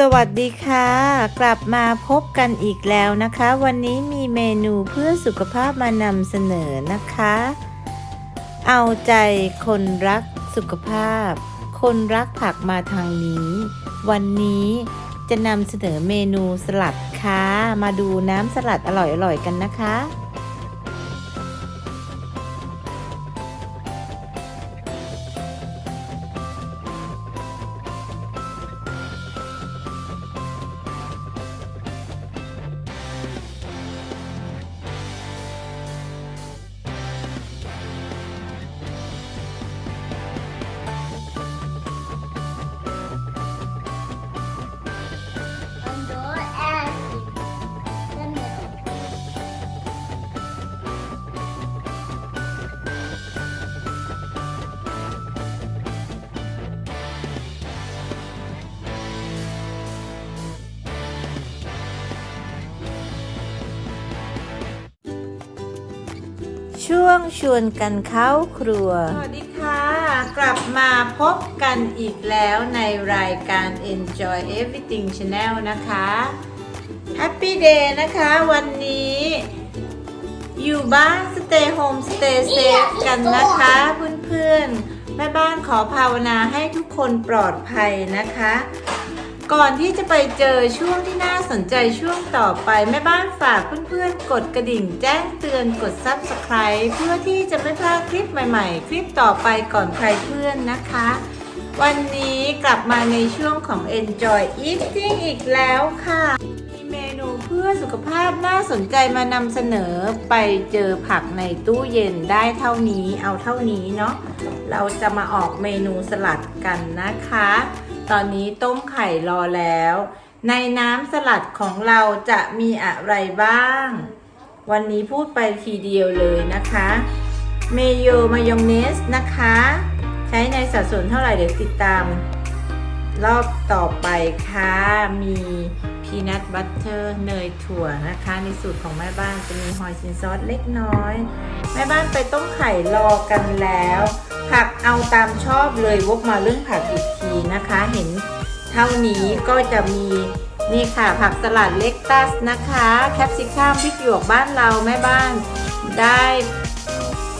สวัสดีค่ะ กลับมาพบกันอีกแล้วนะคะ วันนี้มีเมนูเพื่อสุขภาพมานำเสนอนะคะ เอาใจคนรักสุขภาพ คนรักผักมาทางนี้ วันนี้จะนำเสนอเมนูสลัดค่ะ มาดูน้ำสลัดอร่อยๆกันนะคะ ช่วงชวนกันเข้าครัว สวัสดีค่ะ กลับมาพบกันอีกแล้วในรายการ Enjoy Everything Channel นะคะ Happy Day นะคะ วันนี้ อยู่บ้าน Stay Home Stay Safe กันนะคะเพื่อนๆ แม่บ้านขอภาวนาให้ทุกคนปลอดภัยนะคะ ก่อนที่จะไปเจอช่วงที่น่าสนใจช่วงต่อไป แม่บ้านฝากเพื่อนๆ กดกระดิ่งแจ้งเตือนกด Subscribe เพื่อที่จะไม่พลาดคลิปใหม่ๆ คลิปต่อไปก่อนใครเพื่อนนะคะ วันนี้กลับมาในช่วงของ Enjoy Eating อีกแล้วค่ะ เพื่อสุขภาพน่าสนใจมานำเสนอไปเจอผักในตู้เย็นได้เท่านี้เอาเท่านี้เนาะเราจะมาออกเมนูสลัดกันนะคะ ตอนนี้ต้มไข่รอแล้ว ในน้ำสลัดของเราจะมีอะไรบ้าง วันนี้พูดไปทีเดียวเลยนะคะ เมโยมายองเนสนะคะ ใช้ในสัดส่วนเท่าไหร่เดี๋ยวติดตาม รอบต่อไปค่ะมี พีนัทบัตเตอร์เนยถั่วนะคะ ในสูตรของแม่บ้านจะมีฮอยซินซอสเล็กน้อย แม่บ้านไปต้มไข่รอกันแล้ว ผักเอาตามชอบเลยวกมาเรื่องผักอีกทีนะคะ เห็นเท่านี้ก็จะมีนี่ค่ะผักสลัดเล็กตัสนะคะ แคปซิคัมพริกหยวกบ้านเราแม่บ้านได้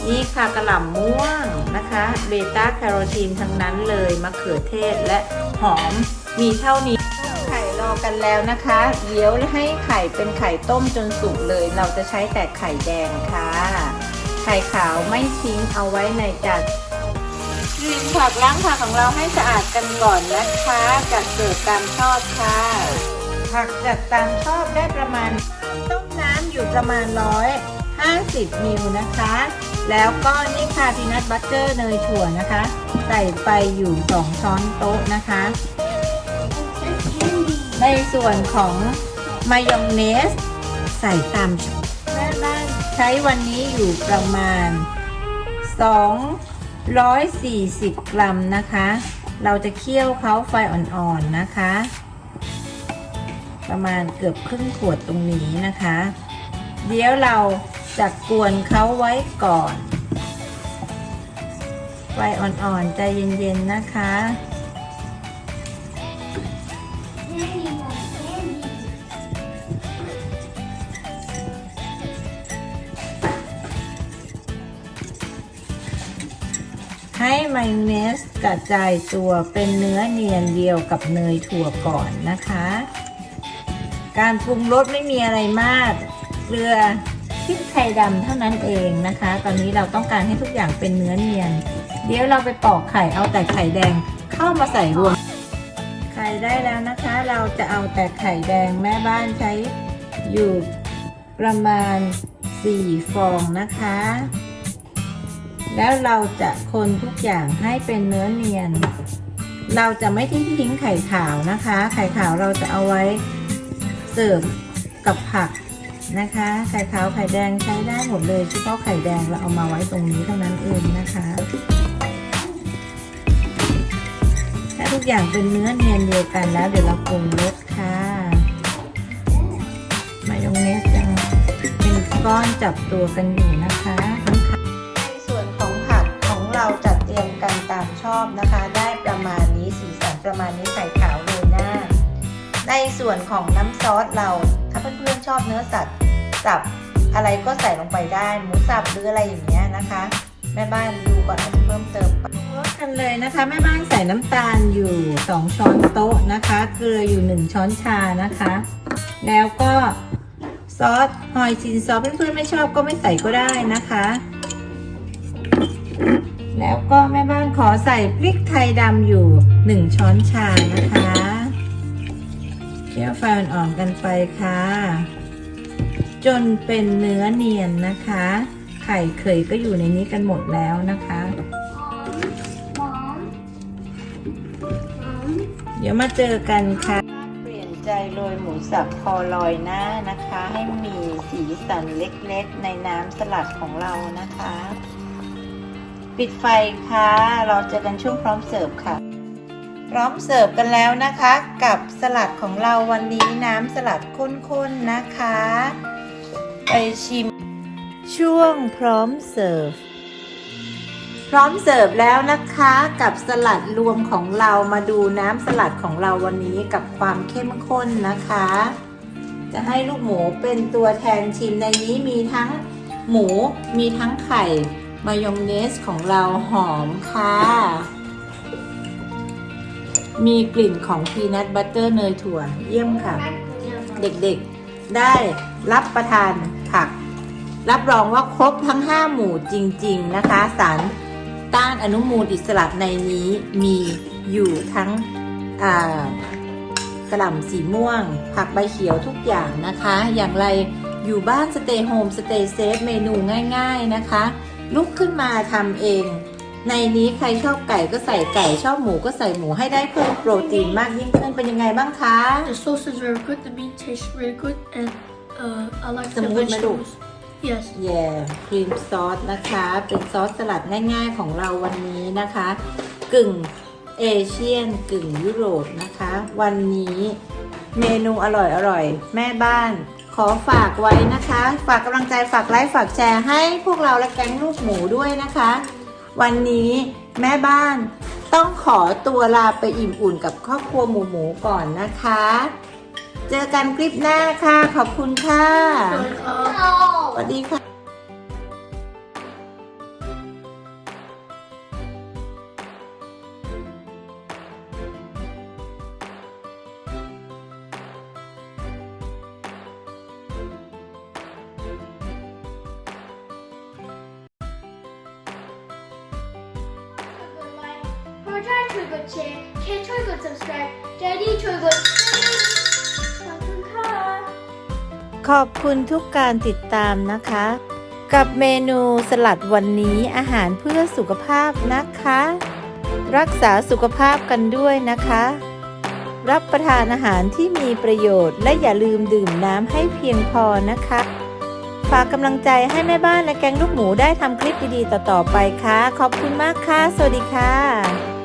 นี่ค่ะกระหล่ำม่วงนะคะ เบต้าแคโรทีนทั้งนั้นเลยมะเขือเทศและหอมมีเท่านี้ รอกันแล้วนะคะ เดี๋ยวให้ไข่เป็นไข่ต้มจนสุกเลย เราจะใช้แต่ไข่แดงค่ะ ไข่ขาวไม่ทิ้งเอาไว้ในจานลืมผักล้างผักของเราให้สะอาดกันก่อนนะคะจัดเสิร์ฟตามชอบค่ะ ผักจัดตามชอบได้ประมาณ ต้มน้ำอยู่ประมาณร้อย50มิลนะคะ แล้วก็นี่ค่ะพีนัทบัตเตอร์เนยถั่วนะคะ ใส่ไปอยู่ 2 ช้อนโต๊ะนะคะ ในส่วนของมายองเนส ใส่ตามชอบแม่บ้านใช้วันนี้อยู่ประมาณ 240 กรัมนะคะ เราจะเคี่ยวเขาไฟอ่อนๆนะคะ ประมาณเกือบครึ่งขวดตรงนี้นะคะ เดี๋ยวเราจะกวนเขาไว้ก่อน ไฟอ่อนๆใจเย็นๆนะคะ ให้มายองเนสกระจายตัวเป็นเนื้อเนียนเดียวกับเนยถั่วก่อนนะคะ การปรุงรสไม่มีอะไรมาก เกลือพริกไทยดำเท่านั้นเองนะคะ ตอนนี้เราต้องการให้ทุกอย่างเป็นเนื้อเนียน เดี๋ยวเราไปปอกไข่เอาแต่ไข่แดงเข้ามาใส่รวม ไข่ได้แล้วนะคะ เราจะเอาแต่ไข่แดงแม่บ้านใช้อยู่ประมาณ 4 ฟองนะคะ แล้วเราจะคนทุกอย่างให้เป็นเนื้อเนียน เราจะไม่ทิ้งทิ้งไข่ขาวนะคะ ไข่ขาวเราจะเอาไว้เสิร์ฟกับผักนะคะ ไข่ขาวไข่แดงใช้ได้หมดเลยเฉพาะไข่แดงเราเอามาไว้ตรงนี้เท่านั้นเองนะคะถ้าทุกอย่างเป็นเนื้อเนียนเดียวกันแล้วเดี๋ยวเราปรุงรสค่ะมายองเนสยังเป็นก้อนจับตัวกันอยู่ อบนะคะ ได้ประมาณนี้สีสันประมาณนี้ไข่ขาวโรยหน้า ในส่วนของน้ำซอสเราถ้าเพื่อนๆชอบเนื้อสัตว์สับอะไรก็ใส่ลงไปได้หมูสับหรืออะไรอย่างเงี้ยนะคะ แม่บ้านดูก่อนนะเพิ่มเติมกันเลยนะคะ แม่บ้านใส่น้ำตาลอยู่ 2 ช้อนโต๊ะนะคะ เกลืออยู่ 1 ช้อนชานะคะ แล้วก็ซอสหอยซินซอสเพื่อนๆไม่ชอบก็ไม่ใส่ก็ได้นะคะ แล้วก็แม่บ้านขอใส่พริกไทยดำอยู่1ช้อนชานะคะเคี่ยวไฟอ่อนๆกันไปค่ะ จนเป็นเนื้อเนียนนะคะ ไข่เคยก็อยู่ในนี้กันหมดแล้วนะคะเดี๋ยวมาเจอกันค่ะ เปลี่ยนใจโรยหมูสับพอลอยหน้านะคะ ให้มีสีสันเล็กๆ ในน้ำสลัดของเรานะคะ ปิดไฟค่ะ เราเจอกันช่วงพร้อมเสิร์ฟค่ะ พร้อมเสิร์ฟกันแล้วนะคะ กับสลัดของเราวันนี้น้ำสลัดข้นๆนะคะ ไปชิม ช่วงพร้อมเสิร์ฟพร้อมเสิร์ฟแล้วนะคะกับสลัดรวมของเรามาดูน้ำสลัดของเราวันนี้กับความเข้มข้นนะคะ จะให้ลูกหมูเป็นตัวแทนชิมในนี้มีทั้งหมูมีทั้งไข่ มายองเนสของเราหอมค่ะ มีกลิ่นของพีนัทบัตเตอร์เนยถั่วเยี่ยมค่ะ เด็กๆได้รับประทานผัก รับรองว่าครบทั้ง 5 หมู่จริง ๆ นะคะ สารต้านอนุมูลอิสระในนี้มีอยู่ทั้งกระหล่ำสีม่วง ผักใบเขียวทุกอย่างนะคะ อย่างไรอยู่บ้านสเตย์โฮมสเตย์เซฟเมนูง่าย ๆ นะคะ ลุกขึ้นมาทำเอง ในนี้ใครชอบไก่ก็ใส่ไก่ชอบหมูก็ใส่หมูให้ได้เพิ่มโปรตีนมากยิ่งขึ้นเป็นยังไงบ้างคะ The sauce is very good. The meat tastes really good, and uh, I like the Smooth, Madu. vegetables. Yes. แย่ครีมซอสนะคะ เป็นซอสสลัดง่ายๆของเราวันนี้นะคะ กึ่งเอเชียนกึ่งยุโรปนะคะ วันนี้เมนูอร่อยๆ แม่บ้าน ขอฝากไว้นะคะ ฝากกำลังใจฝากไลค์ฝากแชร์ให้พวกเราและแก๊งลูกหมูด้วยนะคะ วันนี้แม่บ้านต้องขอตัวลาไปอิ่มอุ่นกับครอบครัวหมูหมูก่อนนะคะ เจอกันคลิปหน้าค่ะ ขอบคุณค่ะ But, uh, โอ้สวัสดีค่ะ พระเจ้าช่วยกดแชร์เคช่วยกด subscribe เจดีช่วยกดขอบคุณค่ะ ขอบคุณทุกการติดตามนะคะ กับเมนูสลัดวันนี้อาหารเพื่อสุขภาพนะคะ รักษาสุขภาพกันด้วยนะคะ รับประทานอาหารที่มีประโยชน์ และอย่าลืมดื่มน้ำให้เพียงพอนะคะฝากกำลังใจให้แม่บ้านและแกงลูกหมูได้ทำคลิปดีๆ ต่อ ๆ ไปค่ะ ขอบคุณมากค่ะ สวัสดีค่ะ